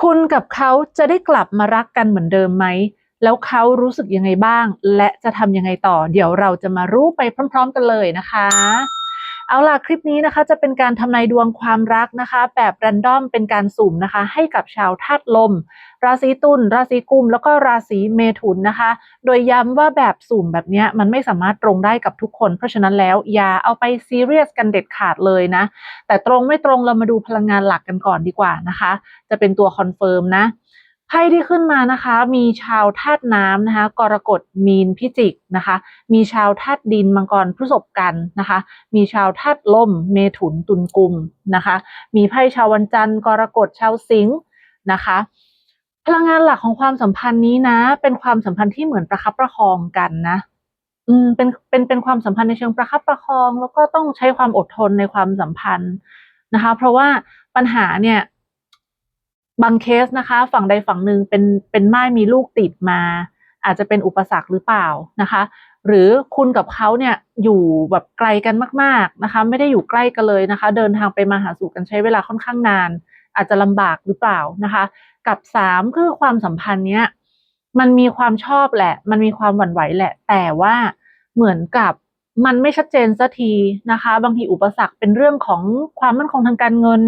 คุณกับเขาจะได้กลับมารักกันเหมือนเดิมไหม แล้วเขารู้สึกยังไงบ้าง และจะทำยังไงต่อ เดี๋ยวเราจะมารู้ไปพร้อม ๆ กันเลยนะคะ เอาล่ะคลิปนี้นะคะจะเป็นการทำนายดวงความรักนะคะ แบบแรนดอมเป็นการสุ่มนะคะ ให้กับชาวธาตุลม ราศีตุลราศีกุม แล้วก็ราศีเมถุนนะคะ โดยย้ำว่าแบบสุ่มแบบนี้มันไม่สามารถตรงได้กับทุกคน เพราะฉะนั้นแล้วอย่าเอาไปซีเรียสกันเด็ดขาดเลยนะ แต่ตรงไม่ตรงเรามาดูพลังงานหลักกันก่อนดีกว่านะคะ จะเป็นตัวคอนเฟิร์มนะ ไพ่ที่ขึ้นมานะคะ มีชาวธาตุน้ำนะคะ กรกฎมีนพิจิกนะคะ มีชาวธาตุดินมังกรพฤษภกันนะคะ มีชาวธาตุลม เมถุนตุลกุมนะคะ มีไพ่ชาววันจันทร์กรกฎชาวสิงห์นะคะ พลังงานหลักของความสัมพันธ์นี้นะ เป็นความสัมพันธ์ที่เหมือนประคับประคองกันนะอืมเป็นเป็นเป็นความสัมพันธ์ในเชิงประคับประคอง แล้วก็ต้องใช้ความอดทนในความสัมพันธ์นะคะ เพราะว่าปัญหาเนี่ย บางเคสนะคะ ฝั่งใดฝั่งหนึ่งเป็นเป็นม่ายมีลูกติดมา อาจจะเป็นอุปสรรคหรือเปล่านะคะ หรือคุณกับเขาเนี่ยอยู่แบบไกลกันมาก ๆนะคะ ไม่ได้อยู่ใกล้กันเลยนะคะ เดินทางไปมาหาสู่กันใช้เวลาค่อนข้างนาน อาจจะลำบากหรือเปล่านะคะ กับสามคือความสัมพันธ์เนี้ยมันมีความชอบแหละ มันมีความหวั่นไหวแหละ แต่ว่าเหมือนกับมันไม่ชัดเจนสักทีนะคะ บางทีอุปสรรคเป็นเรื่องของความมั่นคงทางการเงิน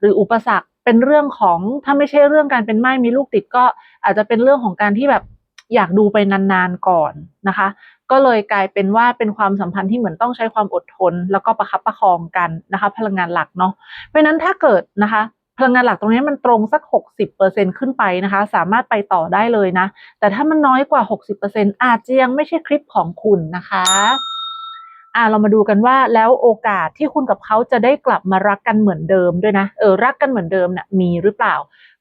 หรืออุปสรรค เป็นเรื่องของถ้าไม่ใช่เรื่องการเป็นไม้มีลูกติดก็อาจจะเป็นเรื่องของการที่แบบอยากดูไปนานๆก่อนนะคะ ก็เลยกลายเป็นว่าเป็นความสัมพันธ์ที่เหมือนต้องใช้ความอดทน แล้วก็ประคับประคองกันนะคะ พลังงานหลักเนาะเพราะนั้นถ้าเกิดนะคะพลังงานหลักตรงนี้มันตรงสัก 60%ขึ้นไปนะคะ สามารถไปต่อได้เลยนะ แต่ถ้ามันน้อยกว่า 60%อาจจะยังไม่ใช่คลิปของคุณนะคะ อ่าเรามาดูกันว่าแล้วโอกาสที่คุณกับเขาจะได้กลับมารักกันเหมือนเดิมด้วยนะเออรักกันเหมือนเดิมเนี่ยมีหรือเปล่า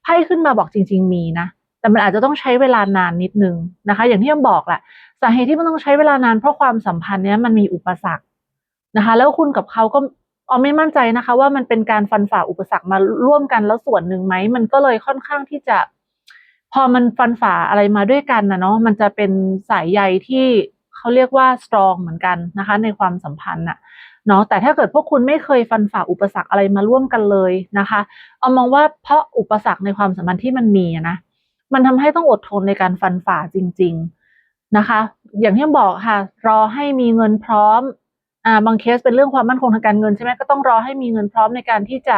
ไพ่ขึ้นมาบอกจริง ๆ มีนะแต่มันอาจจะต้องใช้เวลานานนิดนึงนะคะ อย่างที่ผมบอกแหละสาเหตุที่มันต้องใช้เวลานานเพราะความสัมพันธ์เนี้ยมันมีอุปสรรคนะคะ แล้วคุณกับเขาก็ออมไม่มั่นใจนะคะ ว่ามันเป็นการฟันฝ่าอุปสรรคมาร่วมกันแล้วส่วนหนึ่งไหมมันก็เลยค่อนข้างที่จะ พอมันฟันฝ่าอะไรมาด้วยกันนะเนาะมันจะเป็นสายใยที่ เขาเรียกว่า strong เหมือนกันนะคะ ในความสัมพันธ์น่ะเนาะแต่ถ้าเกิดพวกคุณไม่เคยฟันฝ่าอุปสรรคอะไรมาร่วมกันเลยนะคะ เอามองว่าเพราะอุปสรรคในความสัมพันธ์ที่มันมีนะมันทำให้ต้องอดทนในการฟันฝ่าจริง ๆนะคะ อย่างที่บอกค่ะ รอให้มีเงินพร้อมอ่าบางเคสเป็นเรื่องความมั่นคงทางการเงินใช่ไหมก็ต้องรอให้มีเงินพร้อมในการที่จะ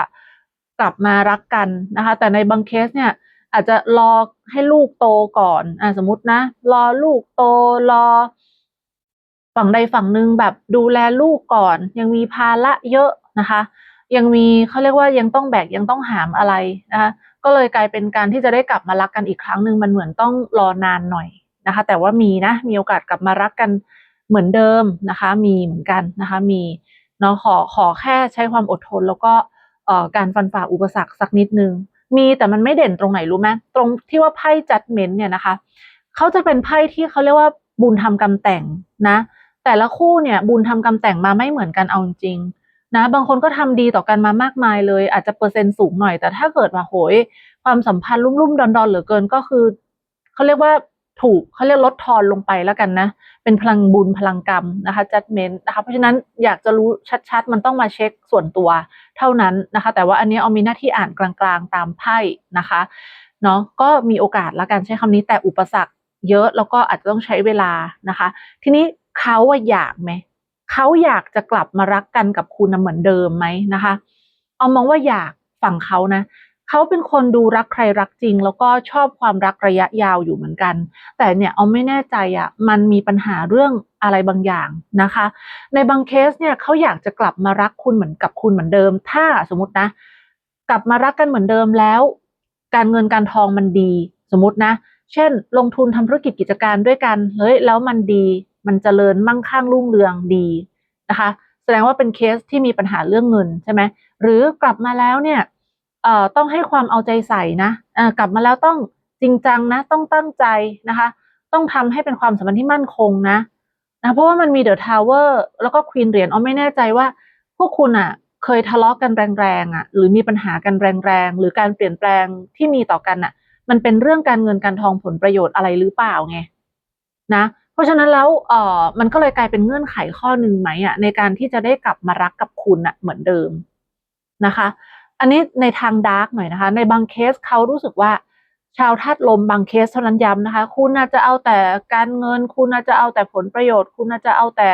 กลับมารักกันนะคะ แต่ในบางเคสเนี่ยอาจจะรอให้ลูกโตก่อนอ่าสมมตินะ รอลูกโตรอ ฝั่งใดฝั่งหนึ่งแบบดูแลลูกก่อน ยังมีภาระเยอะนะคะ ยังมีเขาเรียกว่ายังต้องแบกยังต้องหามอะไรนะคะก็เลยกลายเป็นการที่จะได้กลับมารักกันอีกครั้งหนึ่งมันเหมือนต้องรอนานหน่อยนะคะ แต่ว่ามีนะมีโอกาสกลับมารักกันเหมือนเดิมนะคะ มีเหมือนกันนะคะ มีเนาะขอขอแค่ใช้ความอดทน แล้วก็เอ่อการฟันฝ่าอุปสรรคสักนิดนึงมีแต่มันไม่เด่นตรงไหนรู้ไหมตรงที่ว่าไพ่จัดเมนต์เนี่ยนะคะเขาจะเป็นไพ่ที่เขาเรียกว่าบุญทำกรรมแต่งนะ แต่ละคู่เนี่ยบุญทำกรรมแต่งมาไม่เหมือนกันเอาจริงนะบางคนก็ทำดีต่อกันมามากมายเลย อาจจะเปอร์เซ็นต์สูงหน่อย แต่ถ้าเกิดว่าโหย ความสัมพันธ์ลุ่มๆดอนๆเหลือเกินก็คือเขาเรียกว่าถูกเขาเรียกลดทอนลงไปแล้วกันนะ เป็นพลังบุญพลังกรรมนะคะจัดเมนนะคะเพราะฉะนั้นอยากจะรู้ชัดๆ มันต้องมาเช็คส่วนตัวเท่านั้นนะคะ แต่ว่าอันนี้เอามีหน้าที่อ่านกลางๆตามไพ่นะคะเนาะก็มีโอกาสละกันใช้คำนี้แต่อุปสรรคเยอะแล้วก็อาจจะต้องใช้เวลานะคะ ทีนี้ เขาอะอยากไหมเขาอยากจะกลับมารักกันกับคุณเหมือนเดิมไหมนะคะเอามองว่าอยากฝั่งเขานะเขาเป็นคนดูรักใครรักจริง แล้วก็ชอบความรักระยะยาวอยู่เหมือนกัน แต่เนี่ยเอาไม่แน่ใจอะ่ะมันมีปัญหาเรื่องอะไรบางอย่างนะคะ ในบางเคสเนี่ยเขาอยากจะกลับมารักคุณเหมือนกับคุณเหมือนเดิม ถ้าสมมตินะ กลับมารักกันเหมือนเดิมแล้ว การเงินการทองมันดี สมมตินะ เช่น ลงทุนทำธุรกิจกิจการด้วยกันเฮ้ยแล้วมันดี มันเจริญมั่งคั่งรุ่งเรืองดีนะคะ แสดงว่าเป็นเคสที่มีปัญหาเรื่องเงินใช่ไหมหรือกลับมาแล้วเนี่ยต้องให้ความเอาใจใส่นะกลับมาแล้วต้องจริงจังนะ ต้องตั้งใจนะคะ ต้องทำให้เป็นความสัมพันธ์ที่มั่นคงนะนะเพราะว่ามันมีเดอะทาวเวอร์แล้วก็ควีนเหรียญอ๋อไม่แน่ใจว่า พวกคุณอะ เคยทะเลาะกันแรงๆอะ หรือมีปัญหากันแรงๆ หรือการเปลี่ยนแปลงที่มีต่อกันอะ มันเป็นเรื่องการเงินการทองผลประโยชน์อะไรหรือเปล่าไงนะ ราะฉะนั้นแล้วเอ่อมันก็เลยกลายเป็นเงื่อนไขข้อหนึ่งไหมอะในการที่จะได้กลับมารักกับคุณอะเหมือนเดิมนะคะ อันนี้ในทางดาร์กหน่อยนะคะ ในบางเคสเขารู้สึกว่าชาวธาตุลมบางเคสเท่านั้นย้ำนะคะ คุณน่าจะเอาแต่การเงิน คุณน่าจะเอาแต่ผลประโยชน์ คุณน่าจะเอาแต่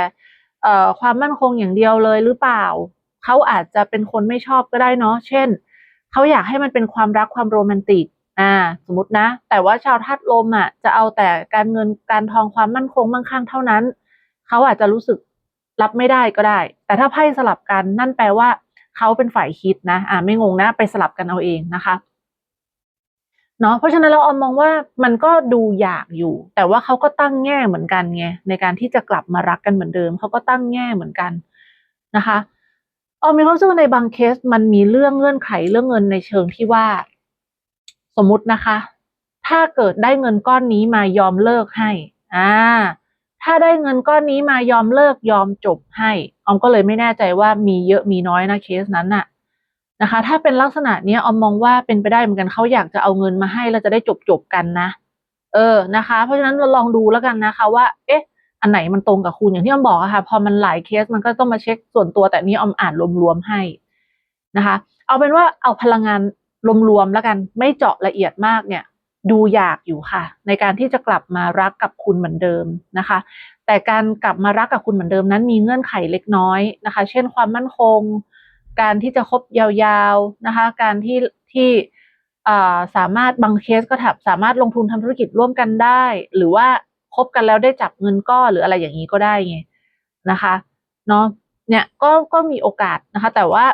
เอ่อความมั่นคงอย่างเดียวเลยหรือเปล่า เขาอาจจะเป็นคนไม่ชอบก็ได้เนาะเช่น เขาอยากให้มันเป็นความรักความโรแมนติก อ่าสมมตินะ แต่ว่าชาวธาตุลมอะจะเอาแต่การเงินการทองความมั่นคงมั่งคั่งเท่านั้น เขาอาจจะรู้สึกรับไม่ได้ก็ได้ แต่ถ้าไพ่สลับกันนั่นแปลว่า เขาเป็นฝ่ายคิดนะ อ่าไม่งงนะ ไปสลับกันเอาเองนะคะเนาะเพราะฉะนั้นเราออมมองว่ามันก็ดูอยากอยู่ แต่ว่าเขาก็ตั้งแง่เหมือนกันไงในการที่จะกลับมารักกันเหมือนเดิมเขาก็ตั้งแง่เหมือนกันนะคะออมมีความรู้สึกในบางเคสมันมีเรื่องเงื่อนไขเรื่องเงินในเชิงที่ว่า สมมตินะคะ ถ้าเกิดได้เงินก้อนนี้มายอมเลิกให้อ่าถ้าได้เงินก้อนนี้มายอมเลิกยอมจบให้ออมก็เลยไม่แน่ใจว่ามีเยอะมีน้อยนะเคสนั้นน่ะนะคะ ถ้าเป็นลักษณะเนี้ยออมมองว่าเป็นไปได้เหมือนกันเขาอยากจะเอาเงินมาให้แล้วจะได้จบจบกันนะ เออนะคะ เพราะฉะนั้นเราลองดูแล้วกันนะคะ ว่า เอ๊ะ อันไหนมันตรงกับคุณอย่างที่ออมบอกอะค่ะพอมันหลายเคสมันก็ต้องมาเช็คส่วนตัวแต่นี้ออมอ่านรวมๆให้นะคะ เอาเป็นว่าเอาพลังงาน รวมๆแล้วกันไม่เจาะละเอียดมากเนี่ย ดูอยากอยู่ค่ะ ในการที่จะกลับมารักกับคุณเหมือนเดิมนะคะ แต่การกลับมารักกับคุณเหมือนเดิมนั้นมีเงื่อนไขเล็กน้อยนะคะ เช่นความมั่นคง การที่จะคบยาวๆนะคะ การที่ที่สามารถบางเคสก็ถับสามารถลงทุนทำธุรกิจร่วมกันได้ หรือว่าคบกันแล้วได้จับเงินก้อนหรืออะไรอย่างนี้ก็ได้ไงนะคะเนาะเนี่ยก็ก็มีโอกาสนะคะ แต่ว่า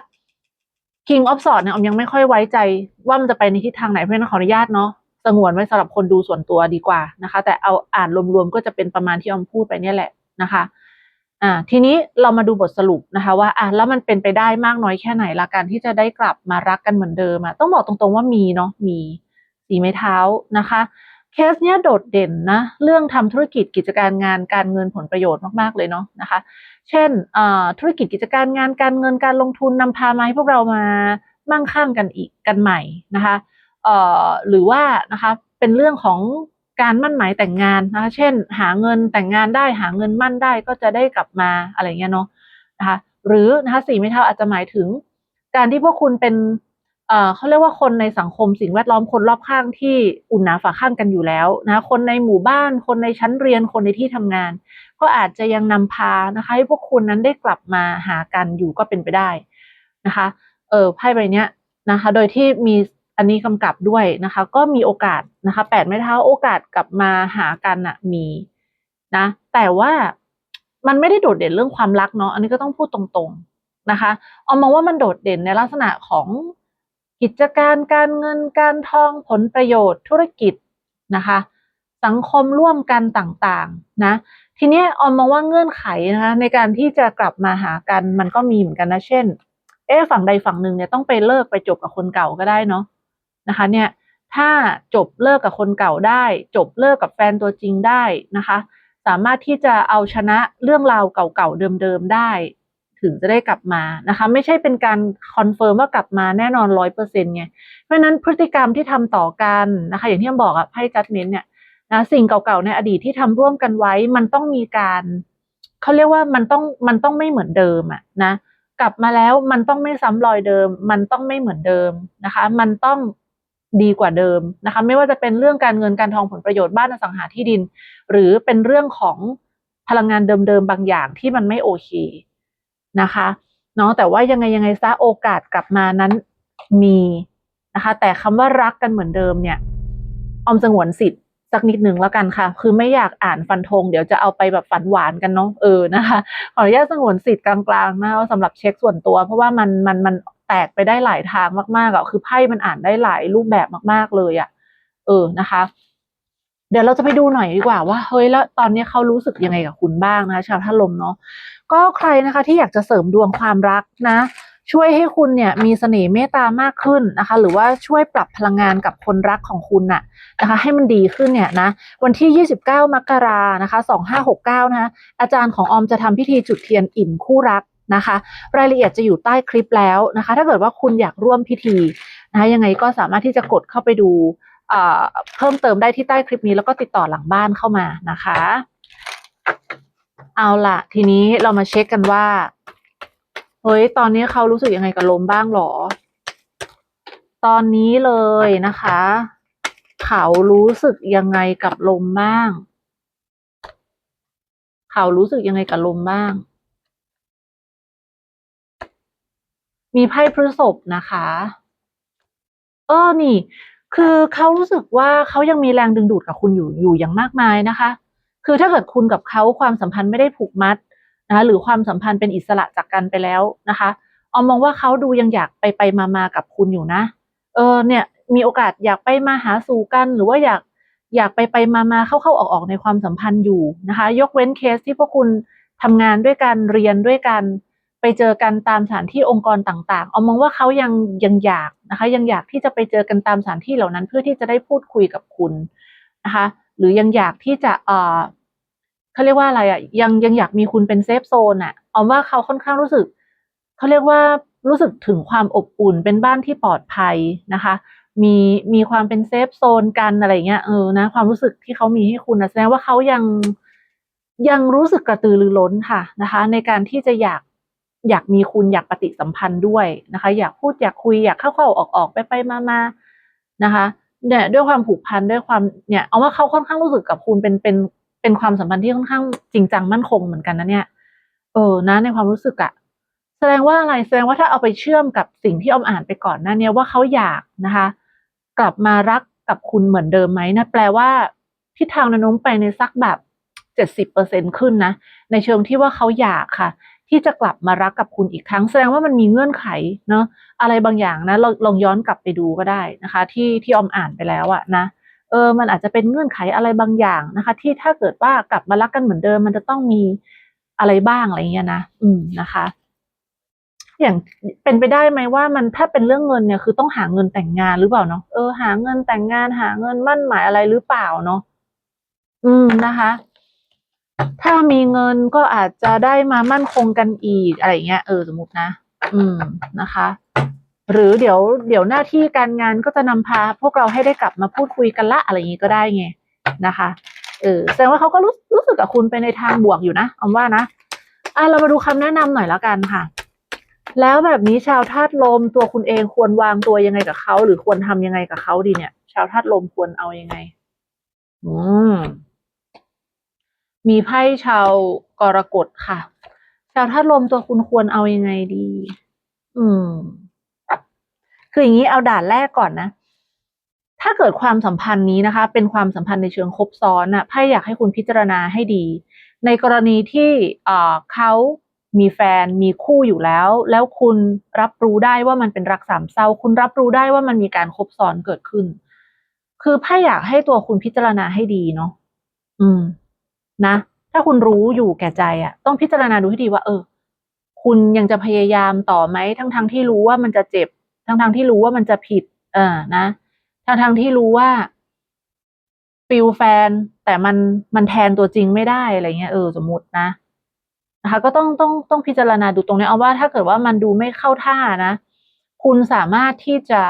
King of Swords เนี่ยอมยังไม่ค่อยไว้ใจว่ามันจะไปในทิศทางไหนเพราะฉะนั้นขออนุญาตเนาะสงวนไว้สำหรับคนดูส่วนตัวดีกว่านะคะ แต่เอาอ่านรวมๆก็จะเป็นประมาณที่ออมพูดไปเนี่ยแหละนะคะอ่าทีนี้เรามาดูบทสรุปนะคะว่าอะแล้วมันเป็นไปได้มากน้อยแค่ไหนละการที่จะได้กลับมารักกันเหมือนเดิมอะต้องบอกตรงๆว่ามีเนาะมีสีไม้เท้านะคะ เคสเนี้ยโดดเด่นนะ เรื่องทำธุรกิจกิจการงานการเงินผลประโยชน์มากๆเลยเนาะนะคะ เช่นธุรกิจกิจการงานการเงินการลงทุนนำพามาให้พวกเรามามั่งคั่งกันอีกกันใหม่นะคะหรือว่านะคะเป็นเรื่องของการมั่นหมายแต่งงานนะคะ เช่น หาเงินแต่งงานได้หาเงินมั่นได้ก็จะได้กลับมาอะไรเงี้ยเนาะนะคะ หรือนะคะสี่ไม้เท้าอาจจะหมายถึง การที่พวกคุณเป็น เขาเรียกว่าคนในสังคมสิ่งแวดล้อมคนรอบข้างที่อุ่นหนาฝาข้างกันอยู่แล้วนะคนในหมู่บ้าน คนในชั้นเรียนคนในที่ทำงาน ก็อาจจะยังนำพานะคะให้พวกคุณนั้นได้กลับมาหากันอยู่ก็เป็นไปได้นะคะเออไพ่ใบนี้นะคะ โดยที่มีอันนี้กำกับด้วยนะคะ ก็มีโอกาสนะคะแปดไม้เท้าโอกาสกลับมาหากันอะมีนะ แต่ว่ามันไม่ได้โดดเด่นเรื่องความรักเนาะอันนี้ก็ต้องพูดตรงๆนะคะเอามองว่ามันโดดเด่นในลักษณะของ กิจการการเงินการทองผลประโยชน์ธุรกิจนะคะ สังคมร่วมกันต่างๆนะทีนี้ออมมองว่าเงื่อนไขนะคะในการที่จะกลับมาหากันมันก็มีเหมือนกันนะเช่น เอ๊ฝั่งใดฝั่งหนึ่งเนี่ยต้องไปเลิกไปจบกับคนเก่าก็ได้เนาะนะคะเนี่ยถ้าจบเลิกกับคนเก่าได้ จบเลิกกับแฟนตัวจริงได้นะคะ สามารถที่จะเอาชนะเรื่องราวเก่าๆเดิมๆได้ ถึงจะได้กลับมานะคะ ไม่ใช่เป็นการคอนเฟิร์มว่ากลับมาแน่นอนร้อยเปอร์เซ็นต์ไงเพราะนั้นพฤติกรรมที่ทำต่อกันนะคะ อย่างที่ออมบอกอะไพ่จัดเม้นเนี่ยนะสิ่งเก่าๆในอดีตที่ทำร่วมกันไว้ มันต้องมีการเขาเรียกว่ามันต้องมันต้องไม่เหมือนเดิมอะนะกลับมาแล้วมันต้องไม่ซ้ำรอยเดิม มันต้องไม่เหมือนเดิมนะคะ มันต้องดีกว่าเดิมนะคะ ไม่ว่าจะเป็นเรื่องการเงินการทองผลประโยชน์บ้านอสังหาที่ดิน หรือเป็นเรื่องของพลังงานเดิมๆบางอย่างที่มันไม่โอเค นะคะเนาะแต่ว่ายังไงยังไงซะโอกาสกลับมานั้นมีนะคะ แต่คำว่ารักกันเหมือนเดิมเนี่ยออมสงวนสิทธิ์สักนิดหนึ่งแล้วกันค่ะ คือไม่อยากอ่านฟันธงเดี๋ยวจะเอาไปแบบฝันหวานกันเนาะเออนะคะขออนุญาตสงวนสิทธิ์กลางๆนะคะสำหรับเช็คส่วนตัว เพราะว่ามันมันมันแตกไปได้หลายทางมากๆอะคือไพ่มันอ่านได้หลายรูปแบบมาก ๆเลยอะเออนะคะ เดี๋ยวเราจะไปดูหน่อยดีกว่าว่าเฮ้ยแล้วตอนนี้เขารู้สึกยังไงกับคุณบ้างนะชาวท่าลมเนาะก็ใครนะคะที่อยากจะเสริมดวงความรักนะ ช่วยให้คุณเนี่ยมีเสน่ห์เมตตามากขึ้นนะคะ หรือว่าช่วยปรับพลังงานกับคนรักของคุณน่ะนะคะ ให้มันดีขึ้นเนี่ยนะวันที่ 29 มกรานะคะ 2569 นะคะอาจารย์ของออมจะทำพิธีจุดเทียนอิ่มคู่รักนะคะ รายละเอียดจะอยู่ใต้คลิปแล้วนะคะ ถ้าเกิดว่าคุณอยากร่วมพิธีนะคะยังไงก็สามารถที่จะกดเข้าไปดู เพิ่มเติมได้ที่ใต้คลิปนี้แล้วก็ติดต่อหลังบ้านเข้ามานะคะ เอาละทีนี้เรามาเช็คกันว่าเฮ้ยตอนนี้เขารู้สึกยังไงกับลมบ้างหรอ ตอนนี้เลยนะคะ เขารู้สึกยังไงกับลมบ้าง เขารู้สึกยังไงกับลมบ้าง มีไพ่พฤษภนะคะเออนี่ คือเขารู้สึกว่าเขายังมีแรงดึงดูดกับคุณอยู่อยู่อย่างมากมายนะคะ คือถ้าเกิดคุณกับเขาความสัมพันธ์ไม่ได้ผูกมัดนะคะหรือความสัมพันธ์เป็นอิสระจากกันไปแล้วนะคะออมมองว่าเขาดูยังอยากไปไปมามากับคุณอยู่นะ เออเนี่ยมีโอกาสอยากไปมาหาสู่กัน หรือว่าอยากอยากไปไปมามาเข้าเข้าออกออกในความสัมพันธ์อยู่นะคะ ยกเว้นเคสที่พวกคุณทำงานด้วยกันเรียนด้วยกัน ไปเจอกันตามสถานที่องค์กรต่างๆ เอามองว่าเขายังยังอยากนะคะ ยังอยากที่จะไปเจอกันตามสถานที่เหล่านั้น เพื่อที่จะได้พูดคุยกับคุณนะคะ หรือยังอยากที่จะเออเขาเรียกว่าอะไรอะยังยังอยากมีคุณเป็นเซฟโซนอะเอาว่าเขาค่อนข้างรู้สึกเขาเรียกว่ารู้สึกถึงความอบอุ่นเป็นบ้านที่ปลอดภัยนะคะ มีมีความเป็นเซฟโซนกันอะไรเงี้ยเออนะความรู้สึกที่เขามีให้คุณนะแสดงว่าเขายังยังรู้สึกกระตือรือร้นค่ะนะคะ ในการที่จะอยาก อยากมีคุณอยากปฏิสัมพันธ์ด้วยนะคะ อยากพูดอยากคุยอยากเข้าเข้าออกออกไปไปมามานะคะเนี่ยด้วยความผูกพันด้วยความเนี่ยเอาว่าเขาค่อนข้างรู้สึกกับคุณเป็นเป็นเป็นความสัมพันธ์ที่ค่อนข้างจริงจังมั่นคงเหมือนกันนะเนี่ยเออนะในความรู้สึกอะแสดงว่าอะไรแสดงว่าถ้าเอาไปเชื่อมกับสิ่งที่ออมอ่านไปก่อนหน้านี้ว่าเขาอยากนะคะ กลับมารักกับคุณเหมือนเดิมไหมนะแปลว่าทิศทางนโน้มไปในสักแบบเจ็ดสิบเปอร์เซ็นขึ้นนะในเชิงที่ว่าเขาอยากค่ะ ที่จะกลับมารักกับคุณอีกครั้ง แสดงว่ามันมีเงื่อนไขเนาะอะไรบางอย่างนะลองลองย้อนกลับไปดูก็ได้นะคะ ที่ที่ออมอ่านไปแล้วอะนะเออมันอาจจะเป็นเงื่อนไขอะไรบางอย่างนะคะ ที่ถ้าเกิดว่ากลับมารักกันเหมือนเดิม มันจะต้องมีอะไรบ้างอะไรเงี้ยนะอืมนะคะ อย่างเป็นไปได้ไหมว่ามันถ้าเป็นเรื่องเงินเนี่ยคือต้องหาเงินแต่งงานหรือเปล่าเนาะเออหาเงินแต่งงานหาเงินมั่นหมายอะไรหรือเปล่าเนาะอืมนะคะ ถ้ามีเงินก็อาจจะได้มามั่นคงกันอีกอะไรเงี้ยเออสมมตินะ อืมนะคะ หรือเดี๋ยวเดี๋ยวหน้าที่การงานก็จะนำพา พวกเราให้ได้กลับมาพูดคุยกันละอะไรอย่างนี้ก็ได้ไงนะคะเออแสดงว่าเขาก็รู้รู้สึกกับคุณไปในทางบวกอยู่นะออมว่านะอะเรามาดูคำแนะนำหน่อยแล้วกันค่ะ แล้วแบบนี้ชาวธาตุลมตัวคุณเองควรวางตัวยังไงกับเขาหรือควรทำยังไงกับเขาดีเนี่ย ชาวธาตุลมควรเอายังไง อืม มีไพ่ชาวกรกฎค่ะ ชาวธาตุลมตัวคุณควรเอายังไงดี อืม คืออย่างนี้เอาด่านแรกก่อนนะ ถ้าเกิดความสัมพันธ์นี้นะคะ เป็นความสัมพันธ์ในเชิงคบซ้อนน่ะไพ่อยากให้คุณพิจารณาให้ดี ในกรณีที่เอ่อเขามีแฟนมีคู่อยู่แล้ว แล้วคุณรับรู้ได้ว่ามันเป็นรักสามเศร้า คุณรับรู้ได้ว่ามันมีการคบซ้อนเกิดขึ้น คือไพ่อยากให้ตัวคุณพิจารณาให้ดีเนาะอืม นะ ถ้าคุณรู้อยู่แก่ใจอะ่ะ ต้องพิจารณาดูให้ดีว่า เออ คุณยังจะพยายามต่อไหมทั้งๆทที่รู้ว่ามันจะเจ็บ ทั้งๆทที่รู้ว่ามันจะผิด เออนะทั้งๆทที่รู้ว่าฟิลแฟน แต่มันมันแทนตัวจริงไม่ได้อะไรเงี้ยเออสมมตินะนะคะก็ต้องต้องต้องพิจารณาดูตรงนี้เอาว่าถ้าเกิดว่ามันดูไม่เข้าท่านะ คุณสามารถที่จะ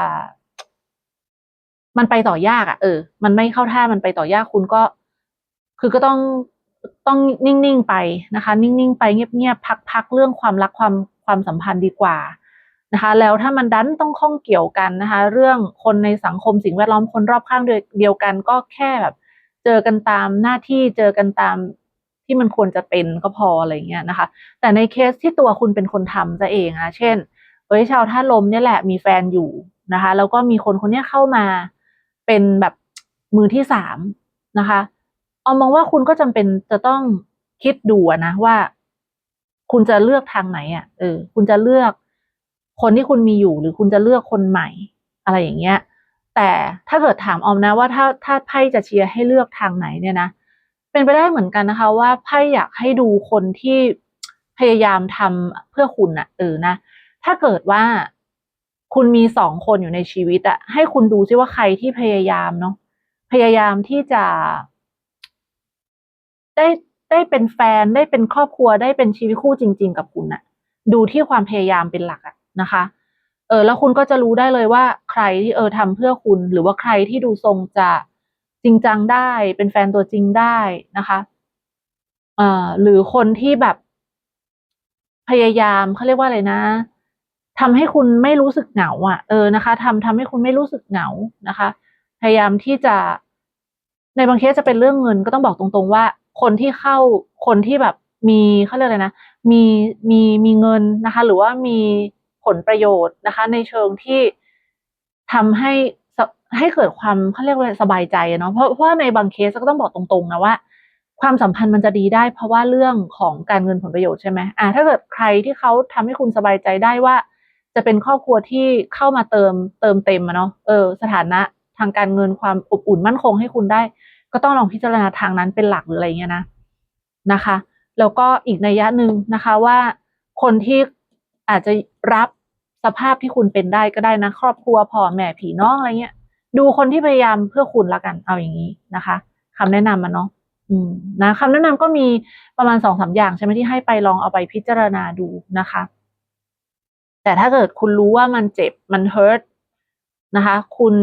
มันไปต่อยากอะ่ะ เออ มันไม่เข้าท่ามันไปต่อยากคุณก็ คือก็ต้อง ต้องนิ่งๆไปนะคะ นิ่งๆไปเงียบๆพักๆเรื่องความรักความความสัมพันธ์ดีกว่านะคะ แล้วถ้ามันดันต้องข้องเกี่ยวกันนะคะ เรื่องคนในสังคมสิ่งแวดล้อมคนรอบข้างเดียวกันก็แค่แบบเจอกันตามหน้าที่เจอกันตามที่มันควรจะเป็นก็พออะไรเงี้ยนะคะ แต่ในเคสที่ตัวคุณเป็นคนทำซะเองนะเช่นเฮ้ยชาวท่าลมเนี่ยแหละมีแฟนอยู่นะคะ แล้วก็มีคนคนนี้เข้ามาเป็นแบบมือที่สามนะคะ เอามองว่าคุณก็จำเป็นจะต้องคิดดูนะว่า คุณจะเลือกทางไหนอะ เออ คุณจะเลือกคนที่คุณมีอยู่หรือคุณจะเลือกคนใหม่ อะไรอย่างเงี้ย แต่ถ้าเกิดถามออมนะว่าถ้าถ้าไพ่จะเชียร์ให้เลือกทางไหนเนี่ยนะเป็นไปได้เหมือนกันนะคะ ว่าไพ่อยากให้ดูคนที่พยายามทำเพื่อคุณอะเออนะถ้าเกิดว่าคุณมีสองคนอยู่ในชีวิตอะให้คุณดูซิว่าใครที่พยายามเนาะพยายามที่จะ ได้ได้เป็นแฟนได้เป็นครอบครัวได้เป็นชีวิตคู่จริง ๆ กับคุณอะดูที่ความพยายามเป็นหลักอะนะคะ เออ แล้วคุณก็จะรู้ได้เลยว่าใครที่เออทำเพื่อคุณ หรือว่าใครที่ดูทรงจะจริงจังได้ เป็นแฟนตัวจริงได้นะคะเอ่อหรือคนที่แบบ พยายามเขาเรียกว่าอะไรนะทำให้คุณไม่รู้สึกเหงาอะ เออนะคะทำทำให้คุณไม่รู้สึกเหงานะคะ พยายามที่จะในบางเคสจะเป็นเรื่องเงินก็ต้องบอกตรงๆว่า คนที่เข้าคนที่แบบมีเขาเรียกอะไรนะมีมีมีเงินนะคะ หรือว่ามีผลประโยชน์นะคะ ในเชิงที่ทำให้ให้เกิดความเขาเรียกว่าสบายใจเนาะเพราะเพราะว่าในบางเคสก็ต้องบอกตรงๆนะว่าความสัมพันธ์มันจะดีได้ เพราะว่าเรื่องของการเงินผลประโยชน์ใช่ไหมอ่าถ้าเกิดใครที่เขาทำให้คุณสบายใจได้ว่า จะเป็นครอบครัวที่เข้ามาเติมเติมเต็มอะเนาะเออสถานะทางการเงินความอบอุ่นมั่นคงให้คุณได้ ก็ต้องลองพิจารณาทางนั้นเป็นหลักหรืออะไรเงี้ยนะนะคะ แล้วก็อีกนัยยะหนึ่งนะคะว่าคนที่อาจจะรับสภาพที่คุณเป็นได้ก็ได้นะ ครอบครัวพ่อแม่ผีน้องอะไรเงี้ย ดูคนที่พยายามเพื่อคุณละกันเอาอย่างนี้นะคะคำแนะนำมาเนาะอืมนะคำแนะนำก็มีประมาณสองสามอย่างใช่ไหมที่ให้ไปลองเอาไปพิจารณาดูนะคะ แต่ถ้าเกิดคุณรู้ว่ามันเจ็บมันเฮิร์ตนะคะ คุณ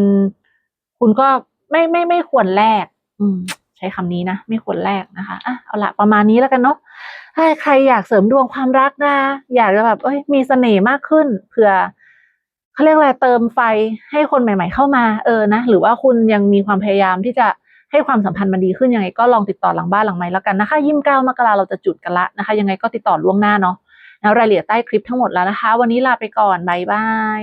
คุณก็ไม่ไม่ไม่ควรแลก อืม ใช้คำนี้นะ ไม่ควรแลกนะคะอะเอาละประมาณนี้แล้วกันเนาะถ้าใครอยากเสริมดวงความรักนะ อยากจะแบบ เอ้ย มีเสน่ห์มากขึ้นเผื่อเขาเรียกอะไรเติมไฟให้คนใหม่ ๆ เข้ามาเออนะหรือว่าคุณยังมีความพยายามที่จะให้ความสัมพันธ์มันดีขึ้นยังไงก็ลองติดต่อหลังบ้านหลังไม้แล้วกันนะคะยี่สิบเก้ามกราเราจะจุดกันละนะคะ ยังไงก็ติดต่อล่วงหน้าเนาะแล้วรายละเอียดใต้คลิปทั้งหมดแล้วนะคะ วันนี้ลาไปก่อนบายบาย